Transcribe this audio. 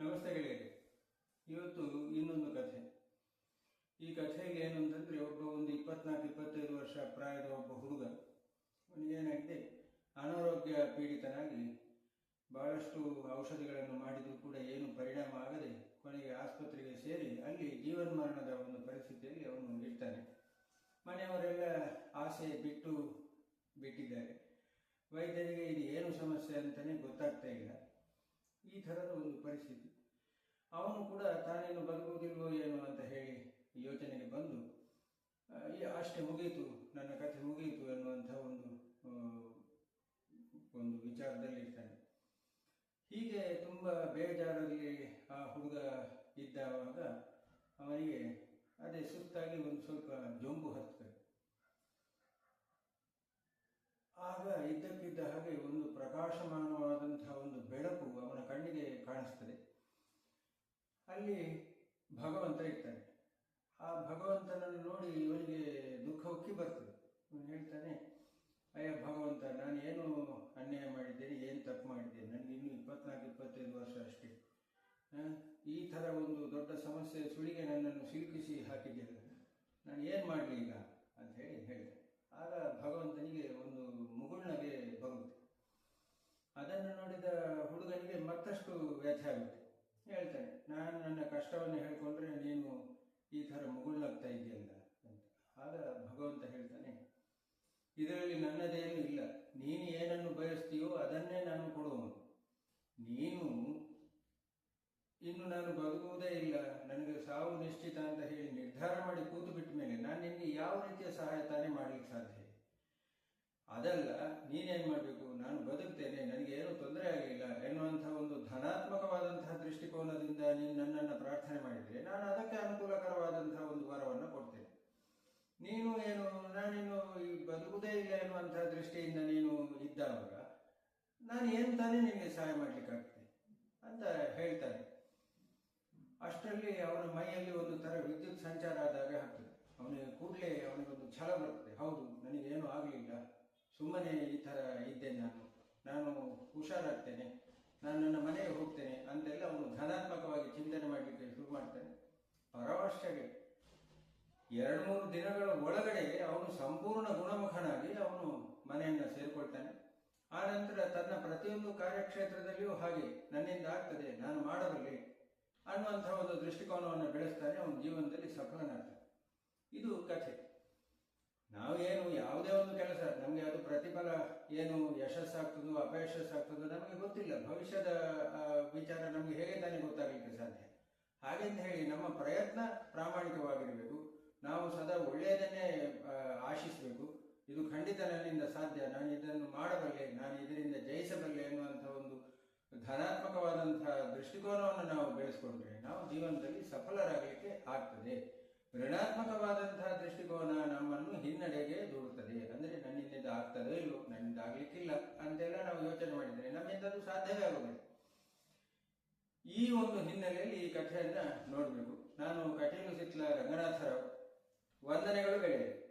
ನಮಸ್ತೆ ಗೆಳೆಯರೆ ಇವತ್ತು ಇನ್ನೊಂದು ಕಥೆ. ಈ ಕಥೆಯಲ್ಲಿ ಏನು ಅಂತಂದ್ರೆ ಒಬ್ಬ ಒಂದು ಇಪ್ಪತ್ನಾಲ್ಕು, ಇಪ್ಪತ್ತೈದು ವರ್ಷ ಪ್ರಾಯದ ಒಬ್ಬ ಹುಡುಗ. ಅವನಿಗೇನಾಗಿದೆ ಅನಾರೋಗ್ಯ ಪೀಡಿತನಾಗಿ ಬಹಳಷ್ಟು ಔಷಧಿಗಳನ್ನು ಮಾಡಿದರೂ ಕೂಡ ಏನು ಪರಿಣಾಮ ಆಗದೆ ಕೊನೆಗೆ ಆಸ್ಪತ್ರೆಗೆ ಸೇರಿ ಅಲ್ಲಿ ಜೀವನ್ಮರಣದ ಒಂದು ಪರಿಸ್ಥಿತಿಯಲ್ಲಿ ಅವನು ಇರ್ತಾನೆ. ಮನೆಯವರೆಲ್ಲ ಆಸೆ ಬಿಟ್ಟು ಬಿಟ್ಟಿದ್ದಾರೆ. ವೈದ್ಯರಿಗೆ ಇದು ಏನು ಸಮಸ್ಯೆ ಅಂತಲೇ ಗೊತ್ತಾಗ್ತಾ ಇಲ್ಲ. ಈ ಥರದ ಒಂದು ಪರಿಸ್ಥಿತಿ. ಅವನು ಕೂಡ ತಾನೇನು ಬದುಕುವುದಿಲ್ವೋ ಏನು ಅಂತ ಹೇಳಿ ಯೋಚನೆಗೆ ಬಂದು ಈ ಅಷ್ಟೇ ಮುಗಿಯಿತು ನನ್ನ ಕಥೆ ಮುಗಿಯಿತು ಎನ್ನುವಂಥ ಒಂದು ಒಂದು ವಿಚಾರದಲ್ಲಿ ಇರ್ತಾನೆ. ಹೀಗೆ ತುಂಬ ಬೇಜಾರಲ್ಲಿ ಆ ಹುಡುಗ ಇದ್ದಾವಾಗ ಅವನಿಗೆ ಅದೇ ಸುಸ್ತಾಗಿ ಒಂದು ಸ್ವಲ್ಪ ಜೊಂಬು ಹತ್ತುತ್ತದೆ ಆಗ ಇದ್ದಕ್ಕಿದ್ದ ಹಾಗೆ ಒಂದು ಪ್ರಕಾಶಮಾನವಾದಂತಹ ಒಂದು ಬೆಳಕು ಅವನ ಕಣ್ಣಿಗೆ ಕಾಣಿಸ್ತದೆ. ಅಲ್ಲಿ ಭಗವಂತ ಇರ್ತಾನೆ. ಆ ಭಗವಂತನನ್ನು ನೋಡಿ ಇವನಿಗೆ ದುಃಖ ಉಕ್ಕಿ ಬರ್ತದೆ. ಇವನು ಹೇಳ್ತಾನೆ, ಅಯ್ಯ ಭಗವಂತ, ನಾನು ಏನು ಅನ್ಯಾಯ ಮಾಡಿದ್ದೇನೆ, ಏನು ತಪ್ಪು ಮಾಡಿದ್ದೇನೆ? ನನಗೆ ಇನ್ನೂ ಇಪ್ಪತ್ನಾಲ್ಕು, ಇಪ್ಪತ್ತೈದು ವರ್ಷ ಅಷ್ಟೇ. ಈ ಥರ ಒಂದು ದೊಡ್ಡ ಸಮಸ್ಯೆ ಸುಳಿಗೆ ನನ್ನನ್ನು ಸಿಲುಕಿಸಿ ಹಾಕಿದ್ದೇನೆ. ನಾನು ಏನು ಮಾಡಲಿ ಈಗ? ಅಂತ ಹೇಳಿ ಹೇಳಿದೆ ಆಗ ಭಗವಂತನಿಗೆ ಒಂದು ಮುಗುಳ್ನಗೆ ಬರುತ್ತೆ. ಅದನ್ನು ನೋಡಿದ ಹುಡುಗನಿಗೆ ಮತ್ತಷ್ಟು ವ್ಯಥೆ ಆಗುತ್ತೆ. ಹೇಳ್ತಾನೆ, ನಾನು ನನ್ನ ಕಷ್ಟವನ್ನು ಹೇಳಿಕೊಂಡ್ರೆ ನೀನು ಈ ಥರ ಮುಗುಳ್ನಾಗ್ತಾ ಇದೆಯಲ್ಲ ಅಂತ. ಆಗ ಭಗವಂತ ಹೇಳ್ತಾನೆ, ಇದರಲ್ಲಿ ನನ್ನದೇನು ಇಲ್ಲ. ನೀನು ಏನನ್ನು ಬಯಸ್ತೀಯೋ ಅದನ್ನೇ ನಾನು ಕೊಡುವನು. ನೀನು ಇನ್ನು ನಾನು ಬದುಕುವುದೇ ಇಲ್ಲ. ನನಗೆ ಸಾವು ನಿಶ್ಚಿತ ಅಂತ ಹೇಳಿ ನಿರ್ಧಾರ ಮಾಡಿ ಕೂತು ಬಿಟ್ಟ ಮೇಲೆ ನಾನು ನಿನಗೆ ಯಾವ ರೀತಿಯ ಸಹಾಯ ತಾನೇ ಮಾಡಲಿಕ್ಕೆ ಸಾಧ್ಯ? ಅದಲ್ಲ, ನೀನೇನ್ ಮಾಡಬೇಕು? ನಾನು ಬದುಕ್ತೇನೆ, ನನಗೆ ಏನು ತೊಂದರೆ ಆಗಲಿಲ್ಲ. ಎನ್ನುವಂಥ ಒಂದು ಧನಾತ್ಮಕವಾದಂತಹ ದೃಷ್ಟಿಕೋನದಿಂದ ನೀನು ನನ್ನನ್ನು ಪ್ರಾರ್ಥನೆ ಮಾಡಿದರೆ, ನಾನು ಅದಕ್ಕೆ ಅನುಕೂಲಕರವಾದಂತಹ ಒಂದು ವರವನ್ನು ಕೊಡ್ತೇನೆ. ನೀನು ಏನು, ನಾನಿನ್ನು ಈ ಬದುಕುವುದೇ ಇಲ್ಲ ಎನ್ನುವಂತಹ ದೃಷ್ಟಿಯಿಂದ ನೀನು ಇದ್ದಾಗ ನಾನು ಏನು ತಾನೇ ನಿಮಗೆ ಸಹಾಯ ಮಾಡ್ಲಿಕ್ಕಾಗ್ತದೆ ಅಂತ ಹೇಳ್ತಾನೆ ಅಷ್ಟರಲ್ಲಿ ಅವನ ಮೈಯಲ್ಲಿ ಒಂದು ತರ ವಿದ್ಯುತ್ ಸಂಚಾರ ಆದಾಗ ಆಗ್ತದೆ. ಅವನಿಗೆ ಕೂಡಲೇ ಅವನಿಗೊಂದು ಛಲ ಬರ್ತದೆ. ಹೌದು, ನನಗೇನು ಆಗಲಿಲ್ಲ. ಸುಮ್ಮನೆ ಈ ಥರ ಇದ್ದೆ ನಾನು. ನಾನು ಹುಷಾರಾಗ್ತೇನೆ. ನಾನು ನನ್ನ ಮನೆಗೆ ಹೋಗ್ತೇನೆ ಅಂತೆಲ್ಲ ಅವನು ಧನಾತ್ಮಕವಾಗಿ ಚಿಂತನೆ ಮಾಡಲಿಕ್ಕೆ ಶುರು ಮಾಡ್ತಾನೆ. ಪರವಶಗೆ ಎರಡು ಮೂರು ದಿನಗಳ ಒಳಗಡೆ ಅವನು ಸಂಪೂರ್ಣ ಗುಣಮುಖನಾಗಿ ಅವನು ಮನೆಯನ್ನು ಸೇರಿಕೊಳ್ತಾನೆ. ಆ ನಂತರ ತನ್ನ ಪ್ರತಿಯೊಂದು ಕಾರ್ಯಕ್ಷೇತ್ರದಲ್ಲಿಯೂ ಹಾಗೆ ನನ್ನಿಂದ ಆಗ್ತದೆ, ನಾನು ಮಾಡಬಲ್ಲೆ ಅನ್ನುವಂಥ ಒಂದು ದೃಷ್ಟಿಕೋನವನ್ನು ಬೆಳೆಸ್ತಾನೆ. ಅವನ ಜೀವನದಲ್ಲಿ ಸಫಲನಾಗ್ತಾನೆ. ಇದು ಕಥೆ. ನಾವೇನು ಯಾವುದೇ ಒಂದು ಕೆಲಸ, ನಮಗೆ ಅದು ಪ್ರತಿಫಲ ಏನು ಯಶಸ್ಸಾಗ್ತದೋ, ಅಪಯಶಸ್ಸಾಗ್ತದೋ ನಮಗೆ ಗೊತ್ತಿಲ್ಲ. ಭವಿಷ್ಯದ ವಿಚಾರ ನಮಗೆ ಹೇಗೆ ತಾನೇ ಗೊತ್ತಾಗಲಿಕ್ಕೆ ಸಾಧ್ಯ? ಹಾಗೆಂತ ಹೇಳಿ ನಮ್ಮ ಪ್ರಯತ್ನ ಪ್ರಾಮಾಣಿಕವಾಗಿರಬೇಕು. ನಾವು ಸದಾ ಒಳ್ಳೆಯದನ್ನೇ ಆಶಿಸಬೇಕು. ಇದು ಖಂಡಿತ ನನ್ನಿಂದ ಸಾಧ್ಯ. ನಾನು ಇದನ್ನು ಮಾಡಬಲ್ಲೆ, ನಾನು ಇದರಿಂದ ಜಯಿಸಬಲ್ಲೆ ಎನ್ನುವಂಥ ಒಂದು ಧನಾತ್ಮಕವಾದಂತಹ ದೃಷ್ಟಿಕೋನವನ್ನು ನಾವು ಬೆಳೆಸ್ಕೊಂಡ್ರೆ ನಾವು ಜೀವನದಲ್ಲಿ ಸಫಲರಾಗಲಿಕ್ಕೆ ಆಗ್ತದೆ. ಋಣಾತ್ಮಕವಾದಂತಹ ದೃಷ್ಟಿಕೋನ ನಮ್ಮನ್ನು ಹಿನ್ನಡೆಗೆ ದೂಡುತ್ತದೆ ಅಂದ್ರೆ ನನ್ನಿಂದ ಆಗ್ತದೋ ಇಲ್ಲೋ ನನ್ನಿಂದ ಆಗ್ಲಿಕ್ಕಿಲ್ಲ ಅಂತೆಲ್ಲ ನಾವು ಯೋಚನೆ ಮಾಡಿದ್ರೆ ನಮ್ಮಿಂದ ಅದು ಸಾಧ್ಯವೇ ಈ ಒಂದು ಹಿನ್ನೆಲೆಯಲ್ಲಿ ಈ ಕಥೆಯನ್ನ ನೋಡಬೇಕು. ನಾನು ಕಟೀಲು ಸಿಕ್ಲ ರಂಗನಾಥರಾವ್ ವಂದನೆಗಳು ಗೆಳೆಯರು